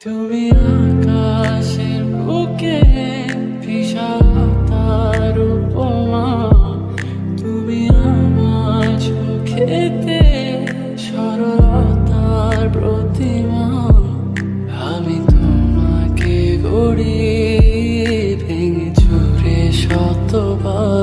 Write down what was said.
তুমি আকাশের বুকে ভিসা তার উপমা, তুমি আমার চোখেতে সরলতার প্রতিমা। আমি তোমাকে গড়ি ভেঙে চুরে শতবার